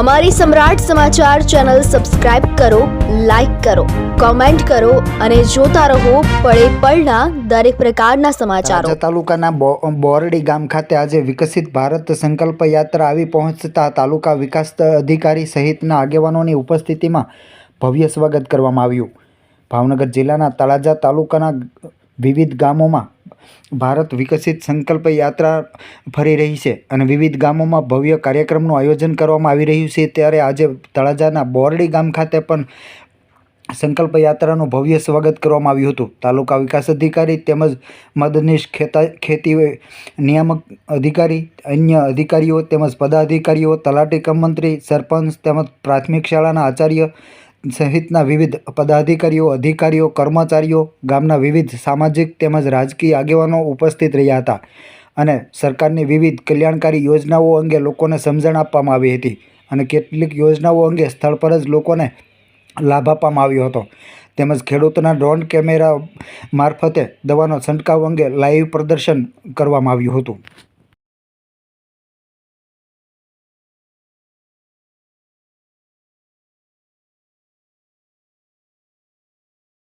અમારી સમ્રાટ સમાચાર ચેનલ સબસ્ક્રાઇબ કરો, લાઇક કરો, કોમેન્ટ કરો અને જોતા રહો પળે પળના દરેક પ્રકારના સમાચારો. તાલુકાના બોરડી ગામ ખાતે આજે વિકસિત ભારત સંકલ્પ યાત્રા આવી પહોંચતા તાલુકા વિકાસ અધિકારી સહિતના આગેવાનોની ઉપસ્થિતિમાં ભવ્ય સ્વાગત કરવામાં આવ્યું. ભાવનગર જિલ્લાના તળાજા તાલુકાના વિવિધ ગામોમાં ભારત વિકસિત સંકલ્પ યાત્રા ફરી રહી છે અને વિવિધ ગામોમાં ભવ્ય કાર્યક્રમનું આયોજન કરવામાં આવી રહ્યું છે. ત્યારે આજે તળાજાના બોરડી ગામ ખાતે પણ સંકલ્પ યાત્રાનું ભવ્ય સ્વાગત કરવામાં આવ્યું હતું. તાલુકા વિકાસ અધિકારી તેમજ મદદનીશ ખેતા, ખેતી નિયામક અધિકારી, અન્ય અધિકારીઓ તેમજ પદાધિકારીઓ, તલાટી કમ મંત્રી, સરપંચ તેમજ પ્રાથમિક શાળાના આચાર્ય સહિતના વિવિધ પદાધિકારીઓ, અધિકારીઓ, કર્મચારીઓ ગામના વિવિધ સામાજિક તેમજ રાજકીય આગેવાનો ઉપસ્થિત રહ્યા હતા અને સરકારની વિવિધ કલ્યાણકારી યોજનાઓ અંગે લોકોને સમજણ આપવામાં આવી હતી અને કેટલીક યોજનાઓ અંગે સ્થળ પર જ લોકોને લાભ આપવામાં આવ્યો હતો. તેમજ ખેડૂતોના ડ્રોન કેમેરા મારફતે દવાનો છંટકાવ અંગે લાઈવ પ્રદર્શન કરવામાં આવ્યું હતું.